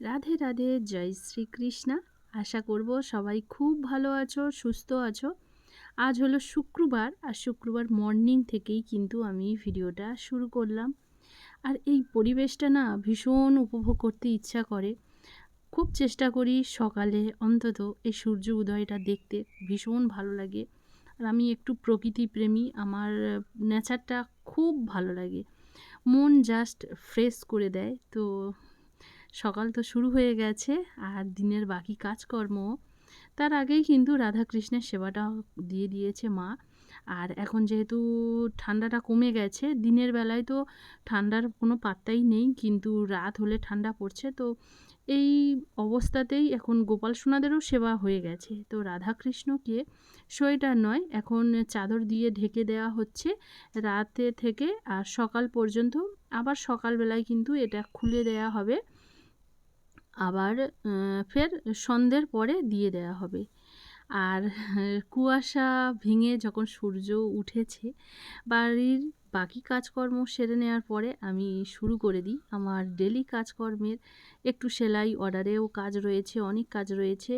রাধে রাধে, জয় শ্রী শ্রীকৃষ্ণা। আশা করব সবাই খুব ভালো আছো, সুস্থ আছো। আজ হলো শুক্রবার, আর শুক্রবার মর্নিং থেকেই কিন্তু আমি ভিডিওটা শুরু করলাম। আর এই পরিবেশটা না ভীষণ উপভোগ করতে ইচ্ছা করে। খুব চেষ্টা করি সকালে অন্তত এই সূর্য উদয়টা দেখতে, ভীষণ ভালো লাগে। আর আমি একটু প্রকৃতি প্রেমী, আমার নেচারটা খুব ভালো লাগে। মন জাস্ট ফ্রেশ করে দেয়, তো সকাল তো শুরু হয়ে গেছে আর দিনের বাকি কাজকর্ম তার আগেই কিন্তু রাধাকৃষ্ণের সেবাটা দিয়ে দিয়েছে মা। আর এখন যেহেতু ঠান্ডাটা কমে গেছে, দিনের বেলায় তো ঠান্ডার কোনো পাত্তাই নেই, কিন্তু রাত হলে ঠান্ডা পড়ছে, তো এই অবস্থাতেই এখন গোপাল সোনাদেরও সেবা হয়ে গেছে। তো রাধাকৃষ্ণকে সোয়েটার নয়, এখন চাদর দিয়ে ঢেকে দেওয়া হচ্ছে রাতে থেকে, আর সকাল পর্যন্ত। আবার সকালবেলায় কিন্তু এটা খুলে দেওয়া হবে। আবার ফের সন্ধ্যের পরে দিয়ে দেওয়া হবে। আর কুয়াশা ভেঙে যখন সূর্য উঠেছে, বাড়ির বাকি কাজকর্ম সেরে নেওয়ার পরে আমি শুরু করে দিই আমার ডেলি কাজকর্মের। একটু সেলাই অর্ডারেও কাজ রয়েছে, অনেক কাজ রয়েছে।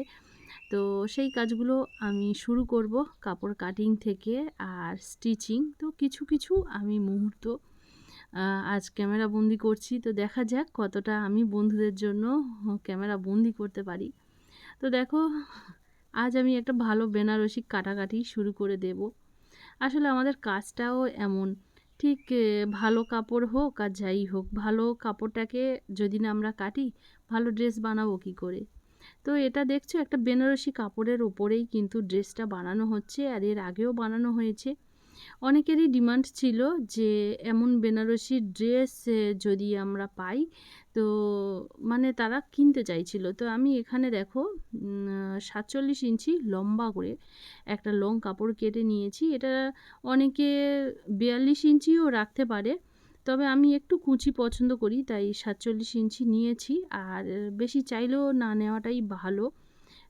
তো সেই কাজগুলো আমি শুরু করব কাপড় কাটিং থেকে আর স্টিচিং তো কিছু কিছু আমি মুহূর্ত আজ ক্যামেরা বন্দি করছি। তো দেখা যাক কতটা আমি বন্ধুদের জন্য ক্যামেরা বন্দি করতে পারি। তো দেখো, আজ আমি একটা ভালো বেনারসি কাটাকাটি শুরু করে দেব। আসলে আমাদের কাজটাও এমন। ঠিক ভালো কাপড় হোক আর যাই হোক, ভালো কাপড়টাকে যদি না আমরা কাটি, ভালো ড্রেস বানাবো কী করে? তো এটা দেখছ, একটা বেনারসি কাপড়ের ওপরেই কিন্তু ড্রেসটা বানানো হচ্ছে আর এর আগেও বানানো হয়েছে। অনেকেরই ডিমান্ড ছিল যে এমন বেনারসি ড্রেস যদি আমরা পাই, তো মানে তারা কিনতে চাইছিল। তো আমি এখানে দেখো সাতচল্লিশ ইঞ্চি লম্বা করে একটা লং কাপড় কেটে নিয়েছি। এটা অনেকে বিয়াল্লিশ ইঞ্চিও রাখতে পারে, তবে আমি একটু কুচি পছন্দ করি, তাই সাতচল্লিশ ইঞ্চি নিয়েছি। আর বেশি চাইলেও না নেওয়াটাই ভালো।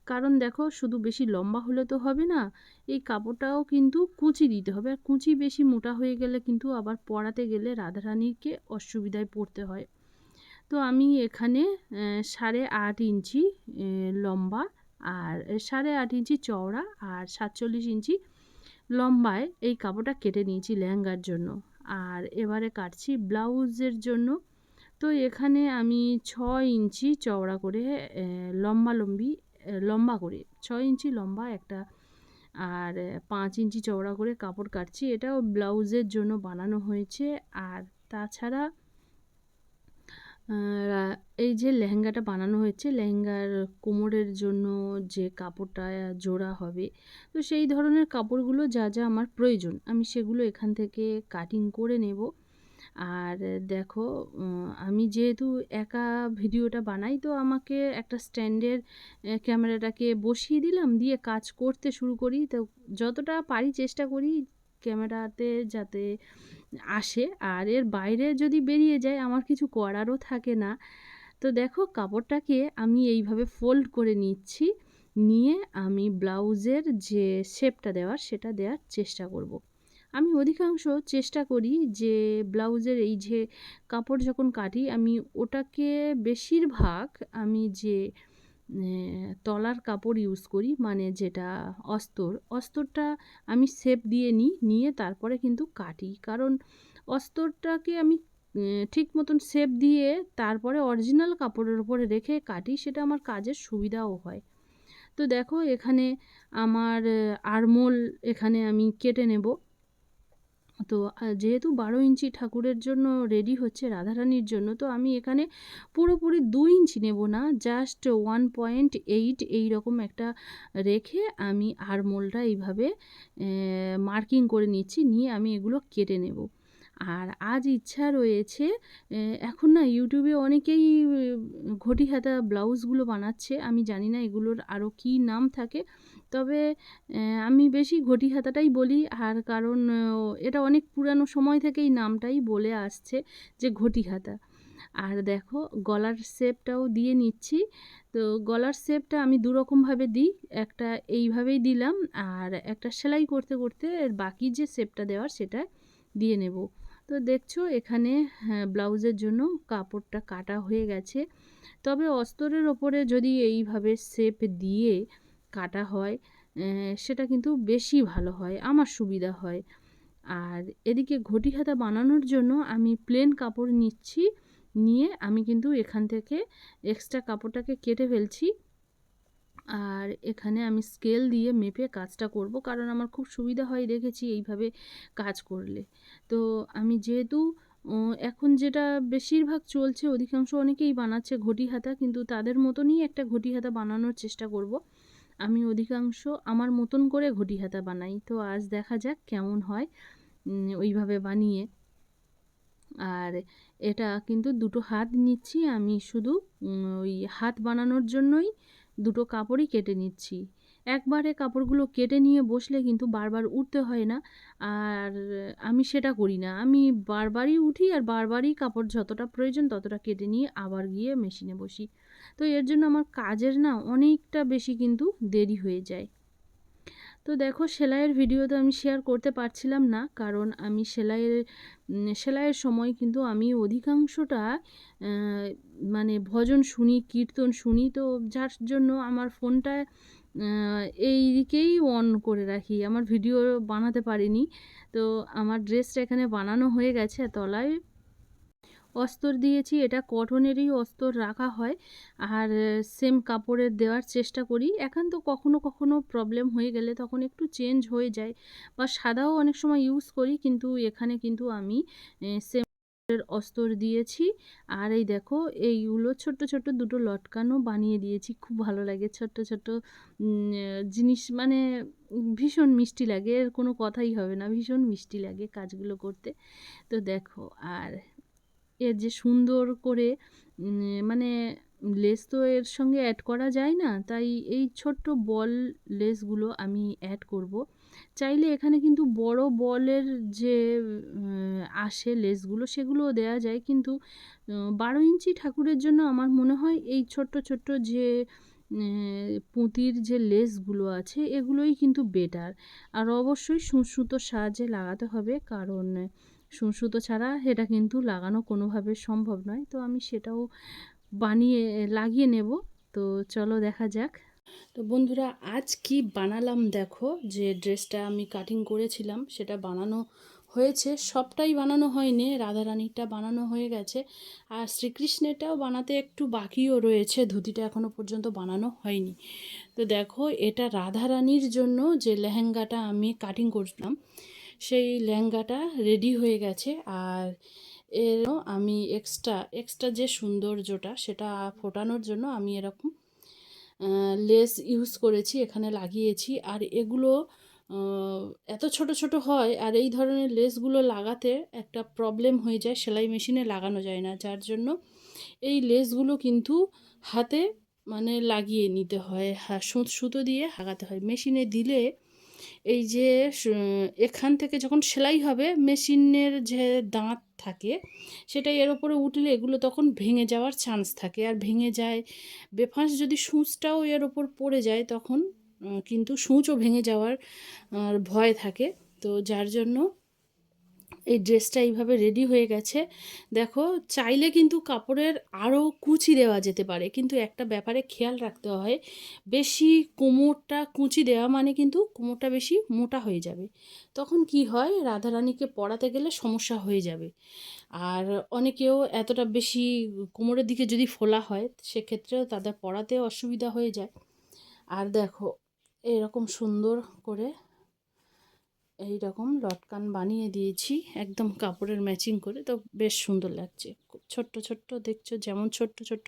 কারণ দেখো শুধু বেশি লম্বা হলে তো হবে না, এই কাপড়টাও কিন্তু কুচি দিতে হবে। আর কুচি বেশি মোটা হয়ে গেলে কিন্তু আবার পরাতে গেলে রাধারানীকে অসুবিধায় পড়তে হয়। তো আমি এখানে সাড়ে আট ইঞ্চি লম্বা আর সাড়ে আট ইঞ্চি চওড়া আর সাতচল্লিশ ইঞ্চি লম্বায় এই কাপড়টা কেটে নিয়েছি লেহেঙ্গার জন্য। আর এবারে কাটছি ব্লাউজের জন্য। তো এখানে আমি ছ ইঞ্চি চওড়া করে লম্বা লম্বি লম্বা করে, ছয় ইঞ্চি লম্বা একটা, আর পাঁচ ইঞ্চি চওড়া করে কাপড় কাটছি। এটাও ব্লাউজের জন্য বানানো হয়েছে। আর তাছাড়া এই যে লেহেঙ্গাটা বানানো হয়েছে, লেহেঙ্গার কোমরের জন্য যে কাপড়টা জোড়া হবে, তো সেই ধরনের কাপড়গুলো যা যা আমার প্রয়োজন, আমি সেগুলো এখান থেকে কাটিং করে নেব। আর দেখো আমি যেহেতু একা ভিডিওটা বানাই, তো আমাকে একটা স্ট্যান্ডের ক্যামেরাটাকে বসিয়ে দিলাম, দিয়ে কাজ করতে শুরু করি। তো যতটা পারি চেষ্টা করি ক্যামেরাতে যাতে আসে। আর এর বাইরে যদি বেরিয়ে যায় আমার কিছু করারও থাকে না। তো দেখো, কাপড়টাকে আমি এইভাবে ফোল্ড করে নিচ্ছি। নিয়ে আমি ব্লাউজের যে শেপটা দেওয়ার, সেটা দেওয়ার চেষ্টা করব। আমি অধিকাংশ চেষ্টা করি যে ব্লাউজের এই যে কাপড় যখন কাটি, আমি ওটাকে বেশিরভাগ আমি যে তলার কাপড় ইউজ করি মানে যেটা অস্তর, অস্তরটা আমি শেপ দিয়ে নিই নিয়ে তারপরে কিন্তু কাটি। কারণ অস্তরটাকে আমি ঠিক মতন শেপ দিয়ে তারপরে অরিজিনাল কাপড়ের উপরে রেখে কাটি, সেটা আমার কাজের সুবিধাও হয়। তো দেখো, এখানে আমার আরমোল এখানে আমি কেটে নেব। তো যেহেতু বারো ইঞ্চি ঠাকুরের জন্য রেডি হচ্ছে রাধারানীর জন্য, তো আমি এখানে পুরোপুরি দু ইঞ্চি নেব না জাস্ট ওয়ান পয়েন্ট এইট এইরকম একটা রেখে আমি আরমোলটা এইভাবে মার্কিং করে নিচ্ছি, নিয়ে আমি এগুলো কেটে নেব। আর আজ ইচ্ছা রয়েছে এখন না ইউটিউবে অনেকেই ঘটি হাতা ব্লাউজগুলো বানাচ্ছে, আমি জানি না এগুলোর আরও কী নাম থাকে তবে আমি বেশি ঘটি হাতাটাই বলি। আর কারণ এটা অনেক পুরানো সময় থেকেই নামটাই বলে আসছে যে ঘটি হাতা আর দেখো, গলার শেপটাও দিয়ে নিচ্ছি। তো গলার শেপটা আমি দুরকমভাবে দিই। একটা এইভাবেই দিলাম। আর একটা সেলাই করতে করতে বাকি যে শেপটা দেওয়ার সেটা দিয়ে নেব। তো দেখছ, এখানে ব্লাউজের জন্য কাপড়টা কাটা হয়ে গেছে। তবে অস্তরের ওপরে যদি এইভাবে শেপ দিয়ে কাটা হয় সেটা কিন্তু বেশি ভালো হয়, আমার সুবিধা হয়। আর এদিকে ঘটি হাতা বানানোর জন্য আমি প্লেন কাপড় নিচ্ছি, নিয়ে আমি কিন্তু এখান থেকে এক্সট্রা কাপড়টাকে কেটে ফেলছি। আর এখানে আমি স্কেল দিয়ে মেপে কাজটা করব, কারণ আমার খুব সুবিধা হয় দেখেছি এইভাবে কাজ করলে। তো আমি যেহেতু এখন যেটা বেশিরভাগ চলছে, অধিকাংশ অনেকেই বানাচ্ছে ঘটি হাতা কিন্তু তাদের মতনই একটা ঘটি হাতা বানানোর চেষ্টা করব। আমি অধিকাংশ আমার মতন করে ঘটি হাতা বানাই। তো আজ দেখা যাক কেমন হয় ওইভাবে বানিয়ে। আর এটা কিন্তু দুটো হাত নিচ্ছি, আমি শুধু ওই হাত বানানোর জন্যই দুটো কাপড়ই কেটে নিচ্ছি। একবারে কাপড়গুলো কেটে নিয়ে বসলে কিন্তু বারবার উঠতে হয় না, আর আমি সেটা করি না। আমি বারবারই উঠি আর বারবারই কাপড় যতটা প্রয়োজন ততটা কেটে নিয়ে আবার গিয়ে মেশিনে বসি। তো এর জন্য আমার কাজের না অনেকটা বেশি কিন্তু দেরি হয়ে যায়। তো দেখো সেলাইয়ের ভিডিও তো আমি শেয়ার করতে পারছিলাম না, কারণ আমি সেলাইয়ের সেলাইয়ের সময় কিন্তু আমি অধিকাংশটা মানে ভজন শুনি, কীর্তন শুনি, তো যার জন্য আমার ফোনটা এই দিকেই অন করে রাখি। আমার ভিডিও বানাতে পারিনি, তো আমার ড্রেসটা এখানে বানানো হয়ে গেছে তলায়। অস্তর দিয়েছি, এটা কটনেরই অস্তর রাখা হয়। আর সেম কাপড়ের দেওয়ার চেষ্টা করি। এখন তো কখনো কখনো প্রবলেম হয়ে গেলে তখন একটু চেঞ্জ হয়ে যায় বা সাদাও অনেক সময় ইউজ করি, কিন্তু এখানে কিন্তু আমি সেম অস্তর দিয়েছি। আর এই দেখো, এইগুলো ছোট্ট ছোট্ট দুটো লটকানো বানিয়ে দিয়েছি, খুব ভালো লাগে। ছোট্ট ছোট্ট জিনিস মানে ভীষণ মিষ্টি লাগে, এর কোনো কথাই হবে না, ভীষণ মিষ্টি লাগে কাজগুলো করতে। তো দেখো, আর এর যে সুন্দর করে মানে লেস তো এর সঙ্গে অ্যাড করা যায় না, তাই এই ছোট্ট বল লেসগুলো আমি অ্যাড করব। চাইলে এখানে কিন্তু বড় বলের যে আসে লেসগুলো সেগুলোও দেওয়া যায়, কিন্তু বারো ইঞ্চি ঠাকুরের জন্য আমার মনে হয় এই ছোট্ট ছোট্ট যে পুঁতির যে লেসগুলো আছে এগুলোই কিন্তু বেটার আর অবশ্যই সুঁচুতোর সাহায্যে লাগাতে হবে, কারণ সুতো ছাড়া এটা কিন্তু লাগানো কোনোভাবে সম্ভব নয়। তো আমি সেটাও বানিয়ে, লাগিয়ে নেব। তো চলো দেখা যাক। তো বন্ধুরা, আজ কি বানালাম দেখো? যে ড্রেসটা আমি কাটিং করেছিলাম, সেটা বানানো হয়েছে। সবটাই বানানো হয়নি রাধারানীরটা বানানো হয়ে গেছে। আর শ্রীকৃষ্ণেরটাও বানাতে একটু বাকিও রয়েছে, ধুতিটা এখনও পর্যন্ত বানানো হয়নি। তো দেখো, এটা রাধারানীর জন্য যে লেহেঙ্গাটা আমি কাটিং করলাম সেই লেহেঙ্গাটা রেডি হয়ে গেছে। আর এর আমি এক্সট্রা এক্সট্রা যে সৌন্দর্যটা সেটা ফোটানোর জন্য আমি এরকম লেস ইউজ করেছি, এখানে লাগিয়েছি। আর এগুলো এত ছোট ছোট হয় আর এই ধরনের লেসগুলো লাগাতে একটা প্রবলেম হয়ে যায়, সেলাই মেশিনে লাগানো যায় না। যার জন্য এই লেসগুলো কিন্তু হাতে মানে লাগিয়ে নিতে হয় সুত, সুতো দিয়ে হাগাতে হয়। মেশিনে দিলে এই যে এখান থেকে যখন সেলাই হবে, মেশিনের যে দাঁত থাকে, সেটা এর ওপরে উঠলে এগুলো তখন ভেঙে যাওয়ার চান্স থাকে। আর ভেঙে যায়, বেফাঁস যদি সূঁচটাও এর ওপর পড়ে যায়, তখন কিন্তু সূঁচও ভেঙে যাওয়ার ভয় থাকে। তো যার জন্য এই ড্রেসটা এইভাবে রেডি হয়ে গেছে। দেখো, চাইলে কিন্তু কাপড়ের আরও কুচি দেওয়া যেতে পারে, কিন্তু একটা ব্যাপারে খেয়াল রাখতে হয়, বেশি কোমরটা কুচি দেওয়া মানে কিন্তু কোমরটা বেশি মোটা হয়ে যাবে। তখন কি হয়, রাধারানীকে পড়াতে গেলে সমস্যা হয়ে যাবে। আর অনেকেও এতটা বেশি কোমরের দিকে যদি ফোলা হয়, সেক্ষেত্রেও তাদের পড়াতে অসুবিধা হয়ে যায়। আর দেখো, এরকম সুন্দর করে এই রকম লটকান বানিয়ে দিয়েছি, একদম কাপড়ের ম্যাচিং করে। তো বেশ সুন্দর লাগছে। খুব ছোট্ট ছোট্ট, দেখছ যেমন ছোট্ট ছোট্ট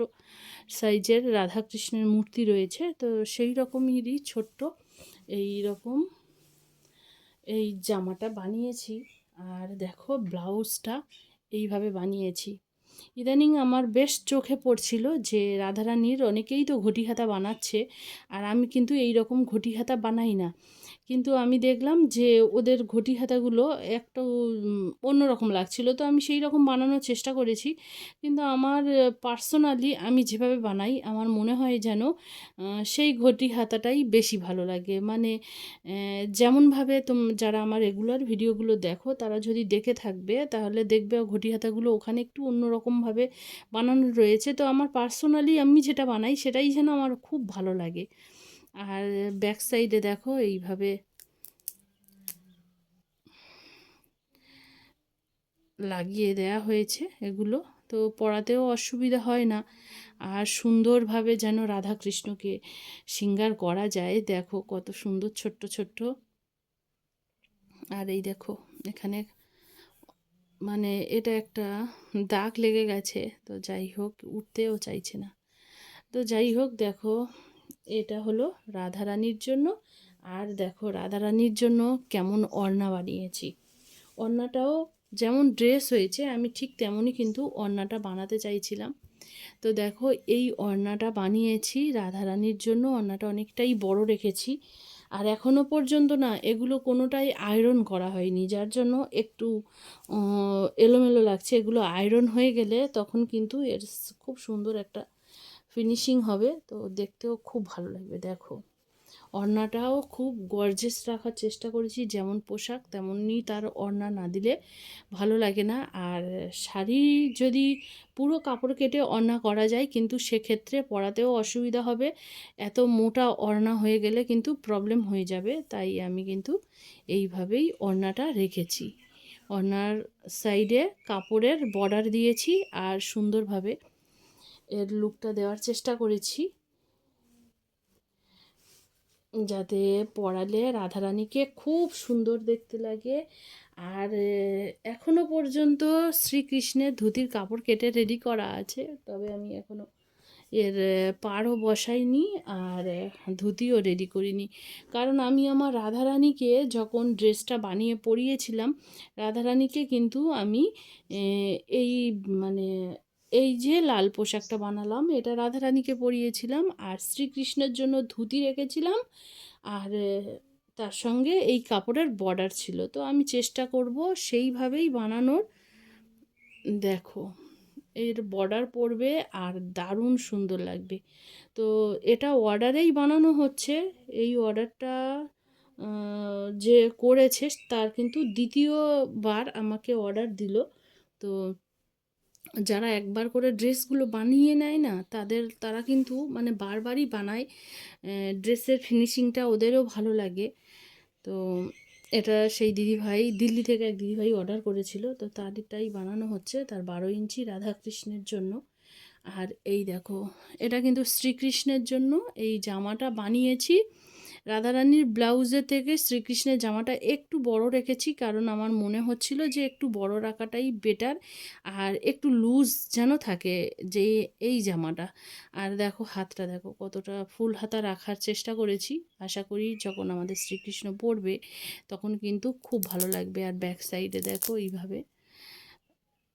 সাইজের রাধাকৃষ্ণের মূর্তি রয়েছে, তো সেই রকমেরই ছোট্ট এই রকম এই জামাটা বানিয়েছি। আর দেখো ব্লাউজটা এইভাবে বানিয়েছি। ইদানিং আমার বেশ চোখে পড়ছিল যে রাধারানীর অনেকেই তো ঘটি হাতা বানাচ্ছে, আর আমি কিন্তু এই রকম ঘটি হাতা বানাই না। কিন্তু আমি দেখলাম যে ওদের ঘটি হাতাগুলো একটু অন্যরকম লাগছিল। তো আমি সেই রকম বানানোর চেষ্টা করেছি। কিন্তু আমার পার্সোনালি আমি যেভাবে বানাই, আমার মনে হয় যেন সেই ঘটি হাতাটাই বেশি ভালো লাগে। মানে যেমনভাবে তোম, যারা আমার রেগুলার ভিডিওগুলো দেখো, তারা যদি দেখে থাকবে, তাহলে দেখবে ঘটি হাতাগুলো ওখানে একটু অন্যরকম রকমভাবে বানানো রয়েছে। তো আমার পার্সোনালি আমি যেটা বানাই, সেটাই যেন আমার খুব ভালো লাগে। আর ব্যাক সাইডে দেখো এইভাবে লাগিয়ে দেয়া হয়েছে এগুলো। তো পড়াতেও অসুবিধা হয় না। আর সুন্দরভাবে যেন রাধাকৃষ্ণকে সিঙ্গার করা যায়। দেখো কত সুন্দর ছোট্ট ছোট্ট। আর এই দেখো এখানে মানে এটা একটা দাগ লেগে গেছে। তো যাই হোক, উঠতেও চাইছে না। তো যাই হোক, দেখো এটা হলো রাধারানীর জন্য। আর দেখো, রাধারানীর জন্য কেমন ওড়না বানিয়েছি। ওড়নাটাও যেমন ড্রেস হয়েছে, আমি ঠিক তেমনই কিন্তু ওড়নাটা বানাতে চাইছিলাম। তো দেখো, এই ওড়নাটা বানিয়েছি রাধারানীর জন্য। ওড়নাটা অনেকটাই বড় রেখেছি। আর এখনও পর্যন্ত না, এগুলো কোনোটাই আয়রন করা হয়নি। যার জন্য একটু এলোমেলো লাগছে। এগুলো আয়রন হয়ে গেলে তখন কিন্তু এর খুব সুন্দর একটা ফিনিশিং হবে, তো দেখতেও খুব ভালো লাগবে, দেখো। ওড়নাটাও খুব গর্জেস রাখার চেষ্টা করেছি, যেমন পোশাক তেমনই তার ওড়না না দিলে ভালো লাগে না। আর শাড়ি যদি পুরো কাপড় কেটে ওড়না করা যায়, কিন্তু সেক্ষেত্রে পরাতেও অসুবিধা হবে। এত মোটা ওড়না হয়ে গেলে কিন্তু প্রবলেম হয়ে যাবে, তাই আমি কিন্তু এইভাবেই ওড়নাটা রেখেছি। ওড়নার সাইডে কাপড়ের বর্ডার দিয়েছি, আর সুন্দরভাবে এর লুকটা দেওয়ার চেষ্টা করেছি। যাতে পরালে রাধারানীকে খুব সুন্দর দেখতে লাগে। আর আহ, এখনও পর্যন্ত শ্রীকৃষ্ণের ধুতির কাপড় কেটে রেডি করা আছে। তবে আমি এখনও এর পাড়ও বসাইনি আর ধুতিও রেডি করিনি। কারণ আমি আমার রাধারানীকে যখন ড্রেসটা বানিয়ে পরিয়েছিলাম রাধারানীকে কিন্তু আমি এই মানে এই যে লাল পোশাকটা বানালাম, এটা রাধারানীকে পরিয়েছিলাম আর শ্রীকৃষ্ণের জন্য ধুতি রেখেছিলাম আর তার সঙ্গে এই কাপড়ের বর্ডার ছিল। তো আমি চেষ্টা করব সেইভাবেই বানানোর। দেখো, এর বর্ডার পড়বে আর দারুণ সুন্দর লাগবে। তো এটা অর্ডারেই বানানো হচ্ছে। এই অর্ডারটা যে করেছে তার কিন্তু দ্বিতীয়বার আমাকে অর্ডার দিল। তো যারা একবার করে ড্রেসগুলো বানিয়ে নেয় না, তাদের, তারা কিন্তু মানে বারবারই বানায়। ড্রেসের ফিনিশিংটা ওদেরও ভালো লাগে। তো এটা সেই দিদিভাই, দিল্লি থেকে এক দিদিভাই অর্ডার করেছিল। তো তারটাই বানানো হচ্ছে তার বারো ইঞ্চি রাধাকৃষ্ণের জন্য। আর এই দেখো, এটা কিন্তু শ্রীকৃষ্ণের জন্য। এই জামাটা বানিয়েছি। রাধারানীর ব্লাউজের থেকে শ্রীকৃষ্ণের জামাটা একটু বড় রেখেছি, কারণ আমার মনে হচ্ছিল যে একটু বড় রাখাটাই বেটার আর একটু লুজ যেন থাকে যে এই জামাটা। আর দেখো হাতটা, দেখো কতটা ফুল হাতা রাখার চেষ্টা করেছি। আশা করি যখন আমাদের শ্রীকৃষ্ণ পরবে তখন কিন্তু খুব ভালো লাগবে। আর ব্যাক সাইডে দেখো এইভাবে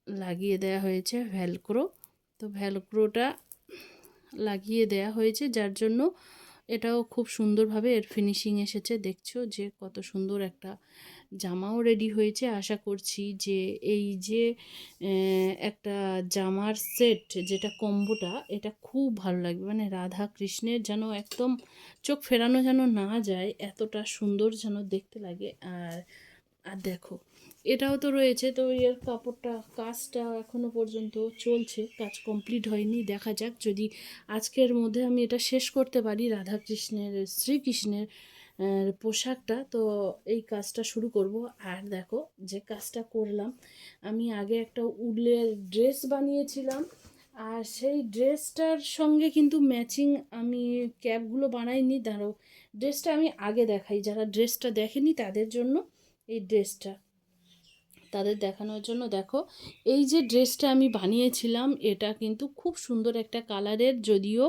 লাগিয়ে দেয়া হয়েছে ভ্যালক্রো তো ভ্যালক্রোটা লাগিয়ে দেয়া হয়েছে যার জন্য এটাও খুব সুন্দরভাবে এর ফিনিশিং এসেছে। দেখছ যে কত সুন্দর একটা জামাও রেডি হয়েছে। আশা করছি যে এই যে একটা জামার সেট যেটা কম্বোটা এটা খুব ভালো লাগবে। মানে রাধা কৃষ্ণের যেন একদম চোখ ফেরানো যেন না যায়, এতটা সুন্দর যেন দেখতে লাগে। আর আর দেখো এটাও তো রয়েছে, তো এর কাপড়টা, কাজটা এখনও পর্যন্ত চলছে, কাজ কমপ্লিট হয়নি, দেখা যাক যদি আজকের মধ্যে আমি এটা শেষ করতে পারি রাধাকৃষ্ণের, শ্রীকৃষ্ণের পোশাকটা, তো এই কাজটা শুরু করব। আর দেখো যে কাজটা করলাম, আমি আগে একটা উলের ড্রেস বানিয়েছিলাম, আর সেই ড্রেসটার সঙ্গে কিন্তু ম্যাচিং আমি ক্যাপগুলো বানাইনি দাঁড়ো ড্রেসটা আমি আগে দেখাই, যারা ড্রেসটা দেখেনি তাদের জন্য এই ড্রেসটা। তাদের দেখানোর জন্য। দেখো, এই যে ড্রেসটা আমি বানিয়েছিলাম, এটা কিন্তু খুব সুন্দর একটা কালারের, যদিও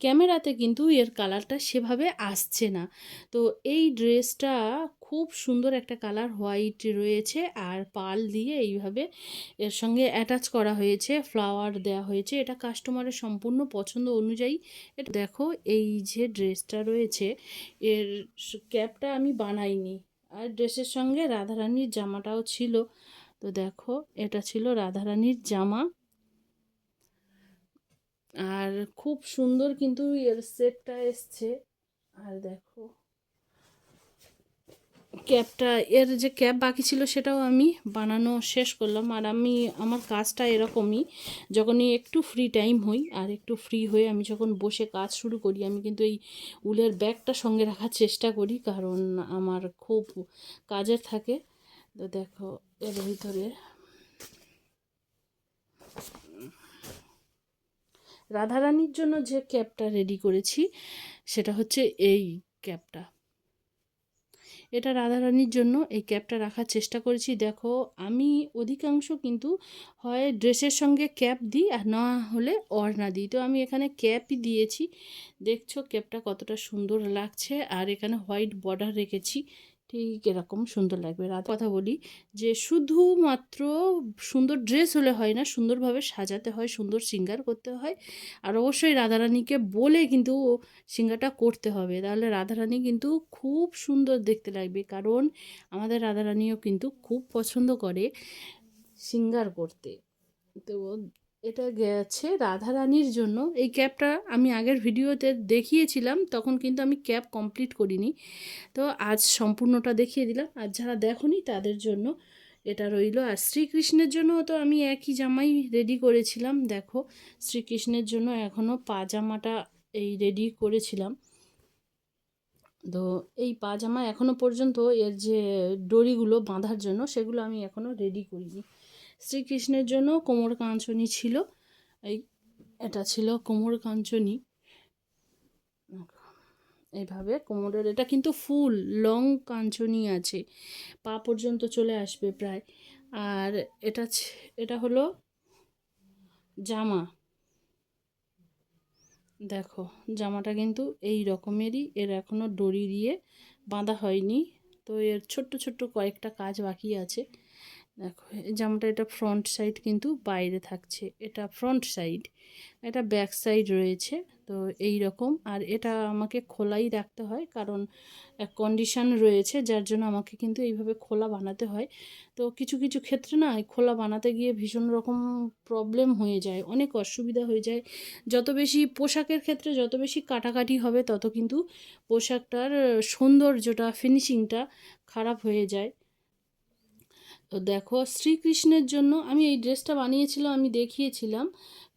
ক্যামেরাতে কিন্তু এর কালারটা সেভাবে আসছে না। তো এই ড্রেসটা খুব সুন্দর একটা কালার হোয়াইট রয়েছে আর পাল দিয়ে এইভাবে এর সঙ্গে অ্যাটাচ করা হয়েছে, ফ্লাওয়ার দেওয়া হয়েছে। এটা কাস্টমারের সম্পূর্ণ পছন্দ অনুযায়ী। এটা দেখো, এই যে ড্রেসটা রয়েছে, এর ক্যাপটা আমি বানাইনি। আর ড্রেসের সঙ্গে রাধারানীর জামাটাও ছিল। তো দেখো, এটা ছিল রাধারানীর জামা। আর খুব সুন্দর কিন্তু এর সেটটা এসছে। আর দেখো ক্যাপটা এর যে ক্যাপ বাকি ছিল সেটাও আমি বানানো শেষ করলাম। আর আমি, আমার কাজটা এরকমই, যখনই একটু ফ্রি টাইম হই আর একটু ফ্রি হয়ে আমি যখন বসে কাজ শুরু করি, আমি কিন্তু এই উলের ব্যাগটা সঙ্গে রাখার চেষ্টা করি, কারণ আমার খুব কাজের থাকে। তো দেখো, এর ভিতরে রাধারানীর জন্য যে ক্যাপটা রেডি করেছি, সেটা হচ্ছে এই ক্যাপটা এটা রাধারানীর জন্য এই ক্যাপটা রাখার চেষ্টা করেছি। দেখো, আমি অধিকাংশ কিন্তু হয় ড্রেসের সঙ্গে ক্যাপ দিই আর না হলে অর্না দিই। তো আমি এখানে ক্যাপই দিয়েছি। দেখছ, ক্যাপটা কতটা সুন্দর লাগছে। আর এখানে হোয়াইট বর্ডার রেখেছি। ঠিক এরকম সুন্দর লাগবে। রাত কথা বলি যে শুধুমাত্র সুন্দর ড্রেস হলে হয় না, সুন্দরভাবে সাজাতে হয়, সুন্দর সিঙ্গার করতে হয়। আর অবশ্যই রাধারানীকে বলে কিন্তু সিঙ্গারটা করতে হবে। তাহলে রাধারানী কিন্তু খুব সুন্দর দেখতে লাগবে। কারণ আমাদের রাধারানীও কিন্তু খুব পছন্দ করে সিঙ্গার করতে। তো এটা গেছে রাধারানীর জন্য। এই ক্যাবটা আমি আগের ভিডিওতে দেখিয়েছিলাম, তখন কিন্তু আমি ক্যাব কমপ্লিট করিনি। তো আজ সম্পূর্ণটা দেখিয়ে দিলাম। আর যারা দেখনি, তাদের জন্য এটা রইল। আর শ্রীকৃষ্ণের জন্য তো আমি একই জামাই রেডি করেছিলাম, দেখো। শ্রীকৃষ্ণের জন্য এখনও পাজামাটা এই রেডি করেছিলাম। তো এই পাজামা এখনও পর্যন্ত এর যে দড়িগুলো বাঁধার জন্য, সেগুলো আমি এখনও রেডি করিনি। শ্রীকৃষ্ণের জন্য কোমর কাঞ্চনি ছিল। এই এটা ছিল কোমর কাঞ্চনি এইভাবে কোমরের এটা কিন্তু ফুল, লং কাঞ্চনি আছে। পা পর্যন্ত চলে আসবে প্রায়। আর এটা এটা হলো জামা। দেখো, জামাটা কিন্তু এই রকমেরই। এর এখনও দড়ি দিয়ে বাঁধা হয়নি। তো এর ছোট্ট ছোট্ট কয়েকটা কাজ বাকি আছে। দেখো জামাটা এটা ফ্রন্ট সাইড কিন্তু বাইরে থাকছে, এটা ফ্রন্ট সাইড এটা ব্যাক সাইড রয়েছে, তো এই রকম, আর এটা আমাকে খোলাই রাখতে হয়, কারণ এক কন্ডিশান রয়েছে, যার জন্য আমাকে কিন্তু এইভাবে খোলা বানাতে হয়। তো কিছু কিছু ক্ষেত্রে না খোলা বানাতে গিয়ে ভীষণ রকম প্রবলেম হয়ে যায়, অনেক অসুবিধা হয়ে যায়। যত বেশি পোশাকের ক্ষেত্রে যত বেশি কাটাকাটি হবে, তত কিন্তু পোশাকটার সৌন্দর্যটা ফিনিশিংটা খারাপ হয়ে যায়। তো দেখো, শ্রীকৃষ্ণের জন্য আমি এই ড্রেসটা বানিয়েছিলাম, আমি দেখিয়েছিলাম,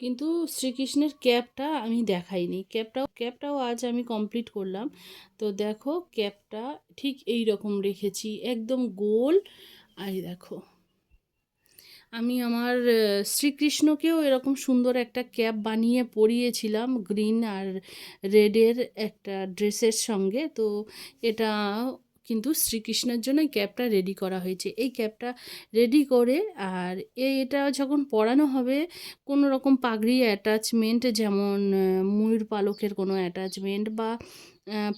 কিন্তু শ্রীকৃষ্ণের ক্যাপটা আমি দেখাইনি। ক্যাপটাও ক্যাপটাও আজ আমি কমপ্লিট করলাম। তো দেখো, ক্যাপটা ঠিক এই রকম রেখেছি, একদম গোল। আর দেখো, আমি আমার শ্রীকৃষ্ণকেও এরকম সুন্দর একটা ক্যাপ বানিয়ে পরিয়েছিলাম, গ্রিন আর রেডের একটা ড্রেসের সঙ্গে। তো এটা কিন্তু শ্রীকৃষ্ণের জন্য এই ক্যাপটা রেডি করা হয়েছে। এই ক্যাপটা রেডি করে আর এটা যখন পরানো হবে, কোনো রকম পাগড়ি অ্যাটাচমেন্ট যেমন ময়ূর পালকের কোনো অ্যাটাচমেন্ট বা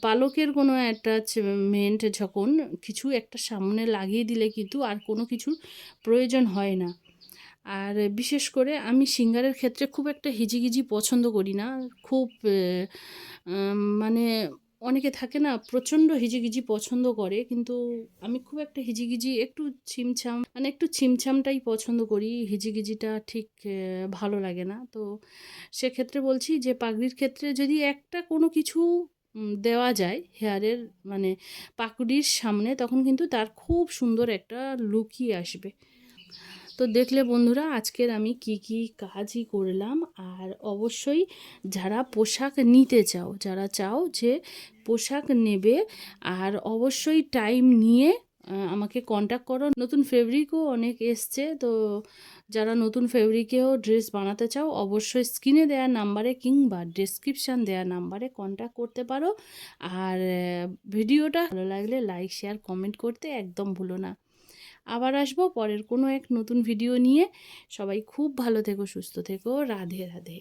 পালকের কোনো অ্যাটাচমেন্ট যখন কিছু একটা সামনে লাগিয়ে দিলে কিন্তু আর কোনো কিছুর প্রয়োজন হয় না। আর বিশেষ করে আমি সিঙ্গারের ক্ষেত্রে খুব একটা হিজিগিজি পছন্দ করি না। খুব মানে অনেকে থাকে না, প্রচণ্ড হিজিগিজি পছন্দ করে, কিন্তু আমি খুব একটা হিজিগিজি, একটু ছিমছাম মানে একটু ছিমছামটাই পছন্দ করি, হিজিগিজিটা ঠিক ভালো লাগে না। তো সেক্ষেত্রে বলছি যে, পাগড়ির ক্ষেত্রে যদি একটা কোনো কিছু দেওয়া যায়, হেয়ারের মানে পাকুড়ির সামনে, তখন কিন্তু তার খুব সুন্দর একটা লুকই আসবে। তো দেখলে বন্ধুরা, আজকের আমি কি কি কাজই করলাম। আর অবশ্যই যারা পোশাক নিতে চাও, যারা চাও যে পোশাক নেবে, আর অবশ্যই টাইম নিয়ে আমাকে কন্ট্যাক্ট করো। নতুন ফেব্রিকও অনেক এসছে, তো যারা নতুন ফেব্রিকেও ড্রেস বানাতে চাও, অবশ্যই স্ক্রিনে দেওয়া নাম্বারে কিংবা ডেসক্রিপশান দেওয়া নাম্বারে কন্ট্যাক্ট করতে পারো। আর ভিডিওটা ভালো লাগলে লাইক শেয়ার কমেন্ট করতে একদম ভুলো না। আবার আসব। পরের কোনো এক নতুন ভিডিও নিয়ে। সবাই খুব ভালো থেকো, সুস্থ থেকো। রাধে রাধে।